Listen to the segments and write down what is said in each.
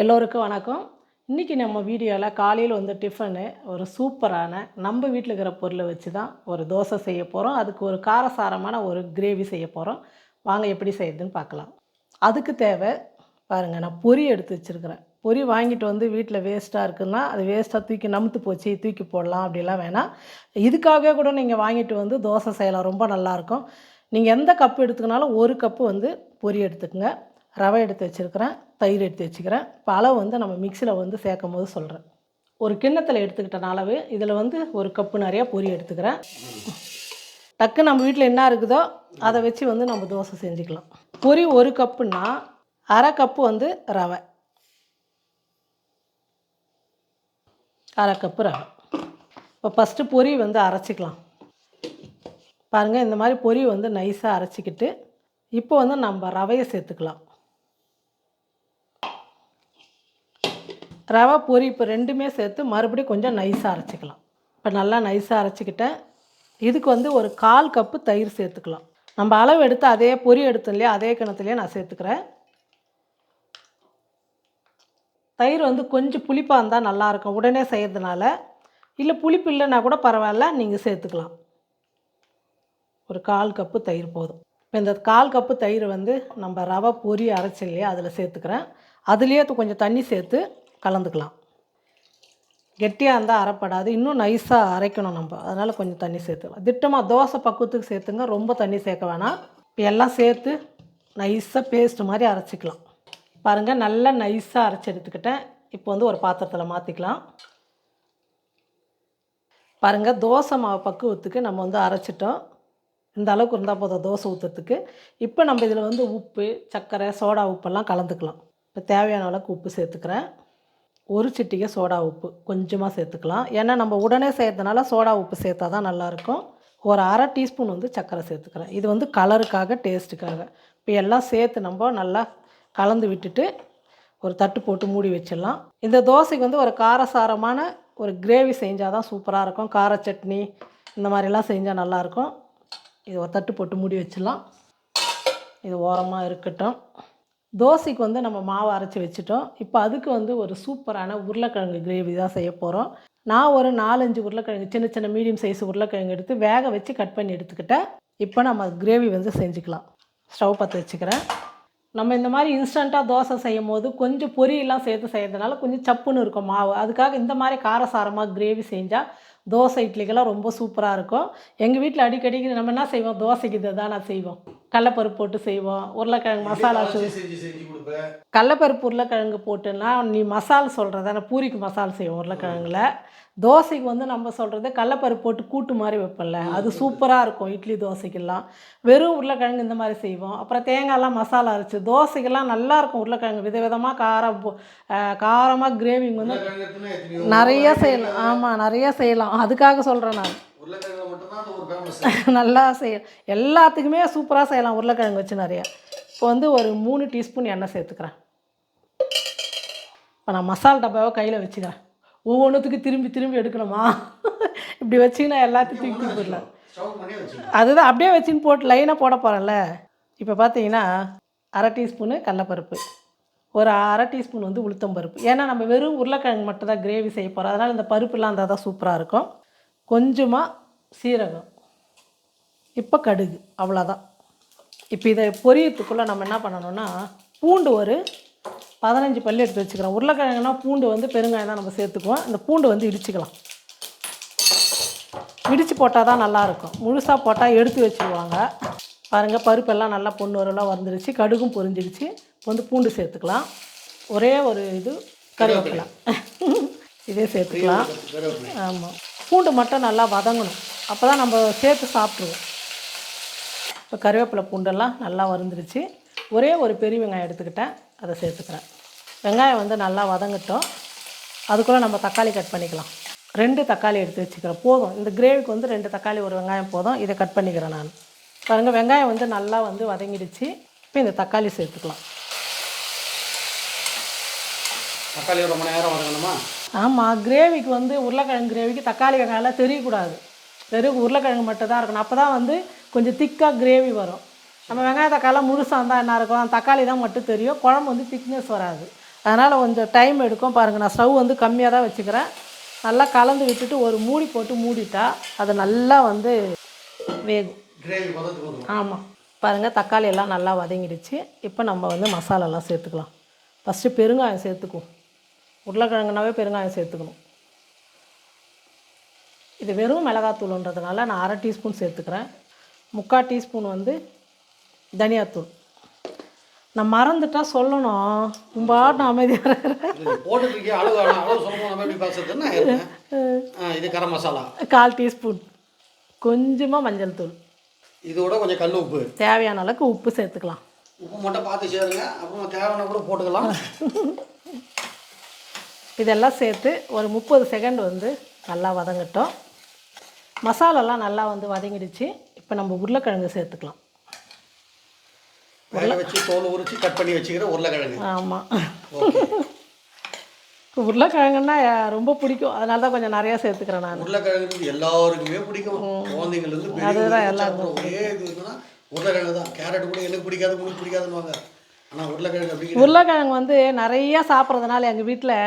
எல்லோருக்கும் வணக்கம். இன்றைக்கி நம்ம வீடியோவில் காலையில் வந்து டிஃபனு ஒரு சூப்பரான நம்ம வீட்டில் இருக்கிற பொருளை வச்சு தான் ஒரு தோசை செய்ய போகிறோம் அதுக்கு ஒரு காரசாரமான ஒரு கிரேவி செய்ய போகிறோம் வாங்க எப்படி செய்யுதுன்னு பார்க்கலாம். அதுக்கு தேவை பாருங்கள் நான் பொரி எடுத்து வச்சுருக்கிறேன். பொரி வாங்கிட்டு வந்து வீட்டில் வேஸ்ட்டாக இருக்குன்னா அது வேஸ்ட்டாக தூக்கி நமுத்து போச்சு தூக்கி போடலாம் அப்படிலாம் வேணாம். இதுக்காகவே கூட நீங்கள் வாங்கிட்டு வந்து தோசை செய்யலாம். ரொம்ப நல்லாயிருக்கும் நீங்கள் எந்த கப்பு எடுத்துக்கினாலும் ஒரு கப்பு வந்து பொரி எடுத்துக்கோங்க. ரவை எடுத்து வச்சுருக்கிறேன் தயிர் எடுத்து வச்சுக்கிறேன். இப்போ அளவு வந்து நம்ம மிக்சியில் வந்து சேர்க்கும் போது சொல்கிறேன் ஒரு கிண்ணத்தில் எடுத்துக்கிட்ட அளவு இதில் வந்து ஒரு கப்பு நிறையா பொரி எடுத்துக்கிறேன். டக்கு நம்ம வீட்டில் என்ன இருக்குதோ அதை வச்சு வந்து நம்ம தோசை செஞ்சுக்கலாம். பொரி ஒரு கப்புன்னா அரை கப்பு வந்து ரவை. அரை கப்பு ரவை. இப்போ ஃபஸ்ட்டு பொரி வந்து அரைச்சிக்கலாம். பாருங்கள் இந்த மாதிரி பொரி வந்து நைஸாக அரைச்சிக்கிட்டு இப்போ வந்து நம்ம ரவையை சேர்த்துக்கலாம். ரவை பொரி இப்போ ரெண்டுமே சேர்த்து மறுபடியும் கொஞ்சம் நைஸாக அரைச்சிக்கலாம். இப்போ நல்லா நைஸாக அரைச்சிக்கிட்டேன். இதுக்கு வந்து ஒரு கால் கப்பு தயிர் சேர்த்துக்கலாம். நம்ம அளவு எடுத்து அதே பொரி எடுத்தோம் இல்லையா அதே கிணத்துலேயே நான் சேர்த்துக்கிறேன். தயிர் வந்து கொஞ்சம் புளிப்பாக இருந்தால் நல்லாயிருக்கும் உடனே செய்கிறதுனால இல்லை புளிப்பு இல்லைன்னா கூட பரவாயில்ல நீங்கள் சேர்த்துக்கலாம். ஒரு கால் கப்பு தயிர் போதும். இப்போ இந்த கால் கப்பு தயிர் வந்து நம்ம ரவை பொரி அரைச்சி இல்லையா அதில் சேர்த்துக்கிறேன். அதுலேயே கொஞ்சம் தண்ணி சேர்த்து கலந்துக்கலாம். கெட்டியாக இருந்தால் அரைப்படாது. இன்னும் நைஸாக அரைக்கணும் நம்ம. அதனால் கொஞ்சம் தண்ணி சேர்த்துக்கலாம். திட்டமாக தோசை பக்குவத்துக்கு சேர்த்துங்க. ரொம்ப தண்ணி சேர்க்க வேணாம். இப்போ எல்லாம் சேர்த்து நைஸாக பேஸ்ட் மாதிரி அரைச்சிக்கலாம். பாருங்கள் நல்லா நைஸாக அரைச்சி எடுத்துக்கிட்டேன். இப்போ வந்து ஒரு பாத்திரத்தில் மாற்றிக்கலாம் பாருங்கள் தோசை மாவு பக்குவத்துக்கு நம்ம வந்து அரைச்சிட்டோம். இந்த அளவுக்கு இருந்தால் போதும் தோசை ஊற்றுறதுக்கு இப்போ நம்ம இதில் வந்து உப்பு சர்க்கரை சோடா உப்பெல்லாம் கலந்துக்கலாம். இப்போ தேவையான அளவுக்கு உப்பு சேர்த்துக்கிறேன். ஒரு சிட்டிகை சோடா உப்பு கொஞ்சமாக சேர்த்துக்கலாம். ஏன்னா நம்ம உடனே செய்கிறதுனால சோடா உப்பு சேர்த்தா தான் நல்லாயிருக்கும். ஒரு அரை டீஸ்பூன் வந்து சர்க்கரை சேர்த்துக்கிறேன். இது வந்து கலருக்காக டேஸ்ட்டுக்காக. இப்போ எல்லாம் சேர்த்து நம்ம நல்லா கலந்து விட்டுட்டு ஒரு தட்டு போட்டு மூடி வச்சிடலாம். இந்த தோசைக்கு வந்து ஒரு காரசாரமான ஒரு கிரேவி செஞ்சால் தான் சூப்பராக இருக்கும். கார சட்னி இந்த மாதிரிலாம் செஞ்சால் நல்லாயிருக்கும். இது ஒரு தட்டு போட்டு மூடி வச்சிடலாம். இது ஓரமாக இருக்கட்டும். தோசைக்கு வந்து நம்ம மாவு அரைச்சி வச்சுட்டோம். இப்போ அதுக்கு வந்து ஒரு சூப்பரான உருளைக்கிழங்கு கிரேவி தான் செய்ய போகிறோம் நான் ஒரு நாலஞ்சு உருளைக்கிழங்கு சின்ன சின்ன மீடியம் சைஸ் உருளைக்கிழங்கு எடுத்து வேக வச்சு கட் பண்ணி எடுத்துக்கிட்டேன் இப்போ நம்ம கிரேவி வந்து செஞ்சுக்கலாம். ஸ்டவ் பற்ற வச்சுக்கிறேன். நம்ம இந்த மாதிரி இன்ஸ்டண்ட்டாக தோசை செய்யும் போது கொஞ்சம் பொரியெல்லாம் சேர்த்து செய்கிறதுனால கொஞ்சம் சப்புன்னு இருக்கும் மாவு. அதுக்காக இந்த மாதிரி காரசாரமாக கிரேவி செஞ்சால் தோசை இட்லிக்கெல்லாம் ரொம்ப சூப்பராக இருக்கும். எங்கள் வீட்டில் அடிக்கடிக்கு நம்ம என்ன செய்வோம்? தோசைக்கு இதை தான் நான் செய்வோம். கடலப்பருப்பு போட்டு செய்வோம் உருளைக்கிழங்கு மசாலா கடலப்பருப்பு உருளைக்கிழங்கு போட்டுன்னா நீ மசால் சொல்கிறத நான் பூரிக்கு மசால் செய்வோம் உருளைக்கிழங்குல. தோசைக்கு வந்து நம்ம சொல்கிறது கடலப்பருப்பு போட்டு கூட்டு மாதிரி வைப்போம்ல அது சூப்பராக இருக்கும் இட்லி தோசைக்கெல்லாம். வெறும் உருளைக்கிழங்கு இந்த மாதிரி செய்வோம். அப்புறம் தேங்காய்லாம் மசாலா அரைச்சி தோசைக்கெல்லாம் நல்லா இருக்கும் உருளைக்கிழங்கு விதவிதமாக காரம் காரமாக கிரேவிங் வந்து நிறைய செய்யலாம். ஆமாம் நிறைய செய்யலாம். அதுக்காக சொல்கிறேன் நான். நல்லா செய்ய எல்லாத்துக்குமே சூப்பராக செய்யலாம். உருளைக்கிழங்கு வச்சு நிறையா. இப்போ வந்து ஒரு மூணு டீஸ்பூன் எண்ணெய் சேர்த்துக்கிறேன். இப்போ நான் மசால் டப்பாவை கையில் வச்சுக்கிறேன். ஒவ்வொன்றுத்துக்கு திரும்பி திரும்பி எடுக்கணுமா? இப்படி வச்சிங்கன்னா எல்லாத்தையும் தூக்கி வச்சு அதுதான் அப்படியே வச்சுன்னு போட்டு லைனாக போட போகிறேன்ல இப்போ பார்த்தீங்கன்னா அரை டீஸ்பூனு கடலப்பருப்பு ஒரு அரை டீஸ்பூன் வந்து உளுத்தம்பருப்பு ஏன்னா நம்ம வெறும் உருளைக்கிழங்கு மட்டும் தான் கிரேவி செய்ய போகிறோம் அதனால் இந்த பருப்புலாம் இருந்தால் தான் சூப்பராக இருக்கும். கொஞ்சமாக சீரகம். இப்போ கடுகு அவ்வளோதான் இப்போ இதை பொரியத்துக்குள்ளே நம்ம என்ன பண்ணணும்னா பூண்டு ஒரு பதினஞ்சு பல்லு எடுத்து வச்சுக்கிறோம் உருளைக்கிழங்குனா பூண்டு வந்து பெருங்காயம் தான் நம்ம சேர்த்துக்குவோம். இந்த பூண்டு வந்து இடிச்சுக்கலாம். இடித்து போட்டால் தான் நல்லாயிருக்கும் முழுசாக போட்டால் எடுத்து வச்சுருவாங்க. பாருங்கள் பருப்பெல்லாம் நல்லா பொண்ணு வரலாம் வந்துருச்சு கடுகும் பொரிஞ்சிடுச்சு இப்போ வந்து பூண்டு சேர்த்துக்கலாம். ஒரே ஒரு இது கருவேப்பிலை. இதே சேர்த்துக்கலாம். ஆமாம் பூண்டு மட்டும் நல்லா வதங்கணும். அப்போ தான் நம்ம சேர்த்து சாப்பிட்ருவோம் இப்போ கருவேப்பிலை பூண்டெல்லாம் நல்லா வறுந்துருச்சு. ஒரே ஒரு பெரிய வெங்காயம் எடுத்துக்கிட்டேன். அதை சேர்த்துக்கிறேன். வெங்காயம் வந்து நல்லா வதங்கட்டும். அதுக்குள்ளே நம்ம தக்காளி கட் பண்ணிக்கலாம். ரெண்டு தக்காளி எடுத்து வச்சுக்கிறேன். போதும். இந்த கிரேவிக்கு வந்து ரெண்டு தக்காளி ஒரு வெங்காயம் போதும். இதை கட் பண்ணிக்கிறேன் நான். பாருங்கள் வெங்காயம் வந்து நல்லா வந்து வதங்கிடுச்சு. இப்போ இந்த தக்காளி சேர்த்துக்கலாம். தக்காளி ரொம்ப நேரம் வதங்கணுமா? ஆமாம் கிரேவிக்கு வந்து உருளைக்கிழங்கு கிரேவிக்கு தக்காளி வெங்காயம்லாம் தெரியக்கூடாது. வெறும் உருளைக்கிழங்கு மட்டும் தான் இருக்கணும். அப்போ தான் வந்து கொஞ்சம் திக்காக கிரேவி வரும். நம்ம வெங்காய தக்காளிலாம் முழுசாக இருந்தால் என்ன இருக்கும்? தக்காளி தான் மட்டும் தெரியும். குழம்பு வந்து திக்னஸ் வராது. அதனால் கொஞ்சம் டைம் எடுக்கும் பாருங்கள் நான் ஸ்டவ் வந்து கம்மியாக தான் வச்சுக்கிறேன். நல்லா கலந்து விட்டுட்டு ஒரு மூடி போட்டு மூடிட்டா அது நல்லா வந்து வேகும். ஆமாம் பாருங்கள் தக்காளி எல்லாம் நல்லா வதங்கிடுச்சு. இப்போ நம்ம வந்து மசாலாலாம் சேர்த்துக்கலாம். ஃபஸ்ட்டு பெருங்காயம் சேர்த்துக்குவோம். உருளைக்கிழங்குனாவே பெருங்காயம் சேர்த்துக்கணும். இது வெறும் மிளகாத்தூளுன்றதுனால நான் அரை டீஸ்பூன் சேர்த்துக்கிறேன். முக்கால் டீஸ்பூன் வந்து தனியாத்தூள். நான் மறந்துட்டா சொல்லணும். உம்பாட்டு அமைதியாக இது கரம் மசாலா. கால் டீஸ்பூன். கொஞ்சமாக மஞ்சள் தூள். இதோட கொஞ்சம் கல் உப்பு. தேவையான அளவுக்கு உப்பு சேர்த்துக்கலாம். உப்பு மட்டும் பார்த்து சேருங்க. அப்புறமா தேவையான கூட போட்டுக்கலாம். இதெல்லாம் சேர்த்து ஒரு முப்பது செகண்ட் வந்து நல்லா வதங்கட்டும். மசாலாலாம் நல்லா வந்து வதங்கிடுச்சு. இப்போ நம்ம உருளைக்கிழங்கு சேர்த்துக்கலாம். வேக வச்சு தோல் உரிச்சு கட் பண்ணி வச்சுக்கிற உருளைக்கிழங்கு. ஆமாம் உருளைக்கிழங்குன்னா ரொம்ப பிடிக்கும். அதனால தான் கொஞ்சம் நிறையா சேர்த்துக்கிறேன் நான். உருளைக்கிழங்கு எல்லாருக்குமே பிடிக்கும். குழந்தைங்கள்லேருந்து பெரியவங்க ஒரே இது இருக்குன்னா உருளைக்கிழங்கு தான். கேரட் கூட எனக்கு பிடிக்காது உங்களுக்கு பிடிக்காதுன்னு. உருளைக்கிழங்கு வந்து நிறையா சாப்பிட்றதுனால எங்கள் வீட்டில்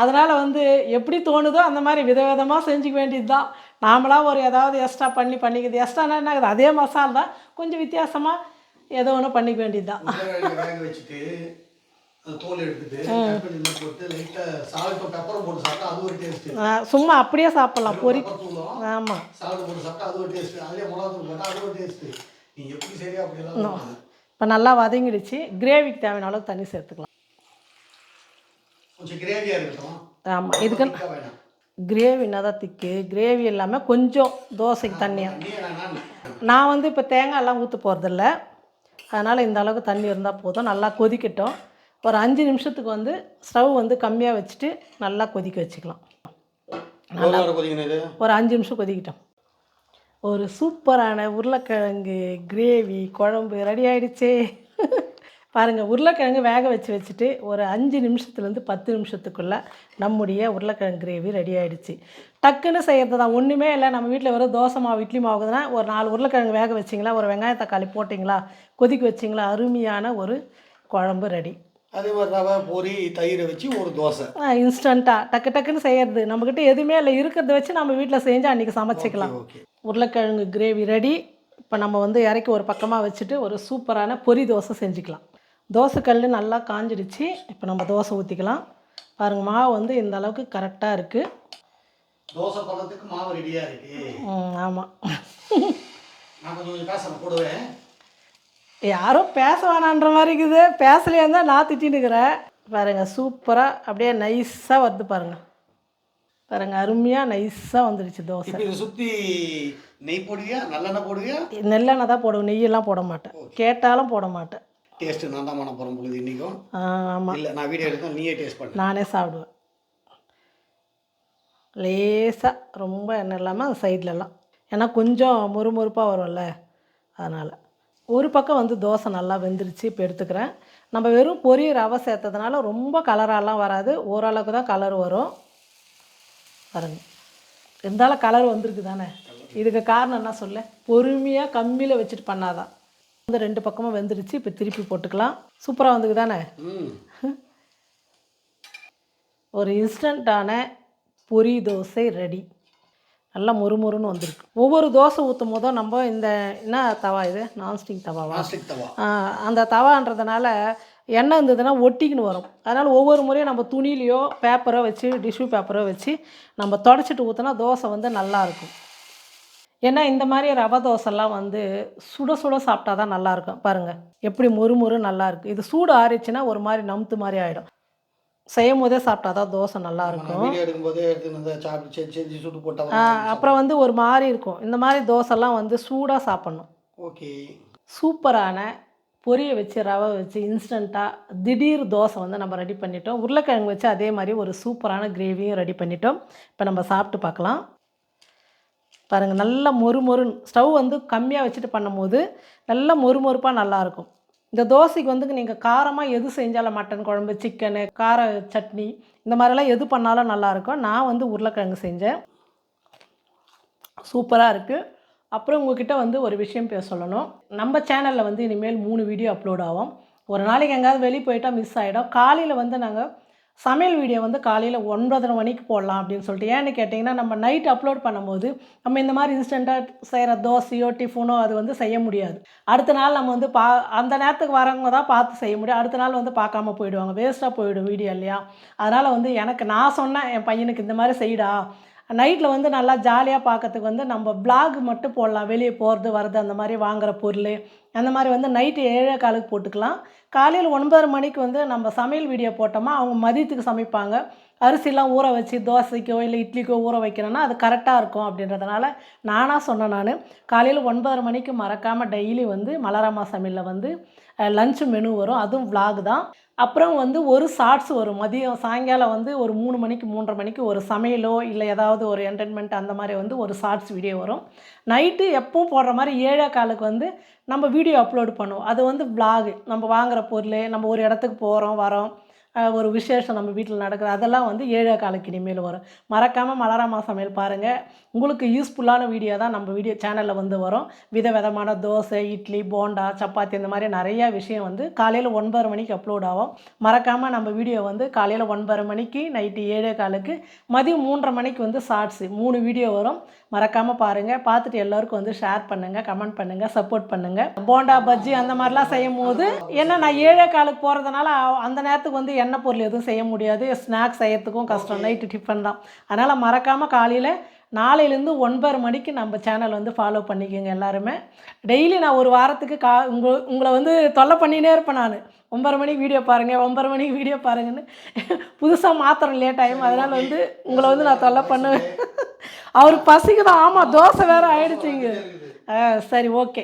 அதனால் வந்து எப்படி தோணுதோ அந்த மாதிரி விதவிதமாக செஞ்சுக்க வேண்டியது தான் நாமளாக ஒரு ஏதாவது எக்ஸ்ட்ரா பண்ணி பண்ணிக்கிறது எக்ஸ்ட்ரானா என்ன? அதே மசாலா தான். கொஞ்சம் வித்தியாசமாக ஏதோ ஒன்று பண்ணிக்க வேண்டியது தான் சும்மா அப்படியே சாப்பிட்லாம். பொரி ஆமாம் இப்போ நல்லா வதங்கிடுச்சு. கிரேவிக்கு தேவையான அளவுக்கு தண்ணி சேர்த்துக்கலாம். ஆமாம் இதுக்கு கிரேவினா தான் திக்கு கிரேவி இல்லாமல் கொஞ்சம் தோசைக்கு தண்ணியாக நான் வந்து இப்போ தேங்காயெல்லாம் ஊற்ற போகிறதில்ல அதனால் இந்த அளவுக்கு தண்ணி இருந்தால் போதும். நல்லா கொதிக்கட்டும். ஒரு அஞ்சு நிமிஷத்துக்கு வந்து ஸ்டவ் வந்து கம்மியாக வச்சுட்டு நல்லா கொதிக்க வச்சுக்கலாம். இது? ஒரு அஞ்சு நிமிஷம் கொதிக்கட்டும். ஒரு சூப்பரான உருளைக்கிழங்கு கிரேவி குழம்பு ரெடி ஆயிடுச்சே. பாருங்கள் உருளைக்கிழங்கு வேக வச்சு வச்சுட்டு ஒரு அஞ்சு நிமிஷத்துலேருந்து பத்து நிமிஷத்துக்குள்ளே நம்முடைய உருளைக்கிழங்கு கிரேவி ரெடி ஆயிடுச்சு. டக்குன்னு செய்கிறது தான் ஒன்றுமே இல்லை. நம்ம வீட்டில் வெறும் தோசை மாவு இட்லி மாவுக்குதுன்னா ஒரு நாலு உருளைக்கிழங்கு வேக வச்சிங்களா? ஒரு வெங்காய தக்காளி போட்டிங்களா? கொதிக்க வச்சிங்களா? அருமையான ஒரு குழம்பு ரெடி அதே மாதிரி ரவை பொரி தயிரை வச்சு ஒரு தோசை. இன்ஸ்டண்ட்டாக டக்கு டக்குன்னு செய்கிறது நம்மக்கிட்ட எதுவுமே இல்லை. இருக்கிறத வச்சு நம்ம வீட்டில் செஞ்சு அன்றைக்கி சமைச்சிக்கலாம். உருளைக்கிழங்கு கிரேவி ரெடி இப்போ நம்ம வந்து இறக்கி ஒரு பக்கமாக வச்சுட்டு ஒரு சூப்பரான பொரி தோசை செஞ்சுக்கலாம். தோசைக்கல் நல்லா காஞ்சிடுச்சு. இப்போ நம்ம தோசை ஊற்றிக்கலாம் பாருங்க மாவு வந்து இந்த அளவுக்கு கரெக்டாக இருக்குது தோசை பதத்துக்கு மாவு ரெடியாக இருக்கு. ஆமாம் நான் கொஞ்சம் கொஞ்சம் பேசுகிறேன் கூடவே யாரோ பேச வேணான்ற மாதிரி இருக்குது. பேசலையா இருந்தால் நான் திட்டின்னு இருக்கிறேன். பாருங்க சூப்பராக அப்படியே நைஸாக வருது பாருங்க. பாருங்க அருமையாக நைஸாக வந்துடுச்சு தோசை. இதை சுற்றி நெய் போடுவியா? நல்லெண்ணெய் போடுவியா? நெல்லெண்ணெய் தான் போடுவேன். நெய்யெல்லாம் போட மாட்டேன். கேட்டாலும் போட மாட்டேன். டேஸ்ட்டு நான் தான் பண்ண போகிறேன் பொழுது இன்றைக்கும் ஆமாம் இல்லை நான் வீடியோ எடுத்தேன் நீயே டேஸ்ட் பண்ணு. நானே சாப்பிடுவேன். லேசாக ரொம்ப எண்ணெய் இல்லாமல் அந்த சைட்லலாம். ஏன்னா கொஞ்சம் மொறுமொறுப்பாக வரும்ல அதனால். ஒரு பக்கம் வந்து தோசை நல்லா வெந்துருச்சு இப்போ எடுத்துக்கிறேன். நம்ம வெறும் பொரி ரவை சேர்த்ததுனால ரொம்ப கலராலாம் வராது. ஓரளவுக்கு தான் கலர் வரும். பாருங்க. இருந்தாலும் கலர் வந்திருக்கு தானே இதுக்கு காரணம் என்ன சொல்ல? பொறுமையாக கம்மியில் வச்சுட்டு பண்ணாதான். வந்து ரெண்டு பக்கமும் வெந்துருச்சு. இப்போ திருப்பி போட்டுக்கலாம். சூப்பராக வந்துருக்கு தானே ஒரு இன்ஸ்டண்ட்டான பொரி தோசை ரெடி. நல்லா மொறுமொறுன்னு வந்திருக்கு. ஒவ்வொரு தோசை ஊற்றும் போதும் நம்ம இந்த என்ன தவா இது? நான்ஸ்டிக் தவாவா? அந்த தவான்றதுனால எண்ணெய் இருந்ததுன்னா ஒட்டிக்கின்னு வரும். அதனால் ஒவ்வொரு முறையும் நம்ம துணியிலையோ பேப்பரோ வச்சு டிஷ்யூ பேப்பரோ வச்சு நம்ம தொடச்சிட்டு ஊற்றினா தோசை வந்து நல்லா இருக்கும். ஏன்னா இந்த மாதிரி ரவை தோசைலாம் வந்து சுட சுட சாப்பிட்டா தான் நல்லாயிருக்கும். பாருங்கள் எப்படி மொறு மொறு நல்லா இருக்கு இது சூடு ஆறிச்சுன்னா ஒரு மாதிரி நமுத்து மாதிரி ஆகிடும் செய்யும் போதே சாப்பிட்டா தான் தோசை நல்லா இருக்கும். அப்புறம் வந்து ஒரு மாதிரி இருக்கும். இந்த மாதிரி தோசைலாம் வந்து சூடாக சாப்பிட்ணும். ஓகே. சூப்பரான பொரியை வச்சு ரவை வச்சு இன்ஸ்டண்ட்டாக திடீர் தோசை வந்து நம்ம ரெடி பண்ணிட்டோம். உருளைக்கிழங்கு வச்சு அதே மாதிரி ஒரு சூப்பரான கிரேவியும் ரெடி பண்ணிட்டோம். இப்போ நம்ம சாப்பிட்டு பார்க்கலாம். பாருங்கள் நல்ல மொறு மொறுன்னு ஸ்டவ் வந்து கம்மியாக வச்சுட்டு பண்ணும்போது நல்ல மொறு மொறுப்பாக நல்லாயிருக்கும் இந்த தோசைக்கு வந்து நீங்கள் காரமாக எது செஞ்சாலும் மட்டன் குழம்பு சிக்கனு கார சட்னி இந்த மாதிரிலாம் எது பண்ணாலும் நல்லாயிருக்கும் நான் வந்து உருளைக்கிழங்கு செஞ்சேன். சூப்பராக இருக்குது அப்புறம் உங்ககிட்ட வந்து ஒரு விஷயம் பேச சொல்லணும். நம்ம சேனலில் வந்து இனிமேல் மூணு வீடியோ அப்லோட் ஆகும். ஒரு நாளைக்கு எங்கேயாவது வெளியே போயிட்டா மிஸ் ஆகிடும் காலையில் வந்து நாங்கள் சமையல் வீடியோ வந்து காலையில் ஒன்பதரை மணிக்கு போடலாம் அப்படின்னு சொல்லிட்டு. ஏன்னு கேட்டிங்கன்னா நம்ம நைட் அப்லோட் பண்ணும்போது நம்ம இந்த மாதிரி இன்ஸ்டண்ட்டாக செய்கிற தோசையோ டிஃபனோ அது வந்து செய்ய முடியாது. அடுத்த நாள் நம்ம வந்து பா அந்த நேரத்துக்கு வரவங்க தான் பார்த்து செய்ய முடியும். அடுத்த நாள் வந்து பார்க்காம போயிடுவாங்க. வேஸ்ட்டாக போயிடும் வீடியோ இல்லையா? அதனால் வந்து எனக்கு நான் சொன்னேன் என் பையனுக்கு இந்த மாதிரி செய்டா. நைட்டில் வந்து நல்லா ஜாலியாக பார்க்கறதுக்கு வந்து நம்ம பிளாக் மட்டும் போடலாம். வெளியே போகிறது வர்றது அந்த மாதிரி வாங்குகிற பொருள் அந்த மாதிரி வந்து நைட்டு ஏழே காலுக்கு போட்டுக்கலாம். காலையில் ஒன்பதரை மணிக்கு வந்து நம்ம சமையல் வீடியோ போட்டோமா அவங்க மதியத்துக்கு சமைப்பாங்க. அரிசிலாம் ஊற வச்சு தோசைக்கோ இல்லை இட்லிக்கோ ஊற வைக்கணும்னா அது கரெக்டாக இருக்கும் அப்படின்றதுனால நானாக சொன்னேன் நான். காலையில் ஒன்பதரை மணிக்கு மறக்காமல் டெய்லி வந்து மலராமா சமையலில் வந்து லஞ்ச் மெனு வரும். அதுவும் vlog தான். அப்புறம் வந்து ஒரு ஷார்ட்ஸ் வரும். மதியம் சாயங்காலம் வந்து ஒரு மூணு மணிக்கு மூன்றரை மணிக்கு ஒரு சமையலோ இல்லை ஏதாவது ஒரு என்டர்டைன்மெண்ட் அந்த மாதிரி வந்து ஒரு ஷார்ட்ஸ் வீடியோ வரும். நைட்டு எப்பவும் போடுற மாதிரி ஏழே காலுக்கு வந்து நம்ம வீடியோ அப்லோட் பண்ணுவோம். அது வந்து ப்ளாகு நம்ம வாங்குகிற பொருள் நம்ம ஒரு இடத்துக்கு போகிறோம் வரோம் ஒரு விசேஷம் நம்ம வீட்டில் நடக்கிற அதெல்லாம் வந்து ஏழே காலுக்கு இனிமேல் வரும். மறக்காமல் மலராமா சமையல் பாருங்கள் உங்களுக்கு யூஸ்ஃபுல்லான வீடியோ தான் நம்ம வீடியோ சேனலில் வந்து வரும். விதவிதமான தோசை இட்லி போண்டா சப்பாத்தி இந்த மாதிரி நிறையா விஷயம் வந்து காலையில் ஒன்பதரை மணிக்கு அப்லோட் ஆகும். மறக்காமல் நம்ம வீடியோ வந்து காலையில் ஒன்பதரை மணிக்கு நைட்டு ஏழே காலுக்கு மதியம் மூன்றரை மணிக்கு வந்து ஷார்ட்ஸு மூணு வீடியோ வரும். மறக்காமல் பாருங்கள் பார்த்துட்டு எல்லாருக்கும் வந்து ஷேர் பண்ணுங்கள் கமெண்ட் பண்ணுங்கள் சப்போர்ட் பண்ணுங்கள் போண்டா பஜ்ஜி அந்த மாதிரிலாம் செய்யும் போது என்ன நான் ஏழே காலுக்கு போகிறதுனால அந்த நேரத்துக்கு வந்து எண்ணெய் பொருள் எதுவும் செய்ய முடியாது. ஸ்நாக்ஸ் செய்யறதுக்கும் கஷ்டம். நைட்டு டிஃபன் தான். அதனால் மறக்காமல் காலையில் நாளையிலேருந்து ஒன்பது மணிக்கு நம்ம சேனல் வந்து ஃபாலோ பண்ணிக்கோங்க எல்லாருமே. டெய்லி நான் ஒரு வாரத்துக்கு கா உங்க உங்களை வந்து தொல்லை பண்ணினே இருப்பேன் நான். ஒன்பது மணிக்கு வீடியோ பாருங்கள் ஒன்பது மணிக்கு வீடியோ பாருங்கன்னு. புதுசாக மாத்திரம் லேட் ஆகும் அதனால் வந்து உங்களை வந்து நான் தொல்லை பண்ணுவேன். அவர் பசிக்குதான் ஆமாம் தோசை வேறு ஆயிடுச்சுங்க ஆ சரி ஓகே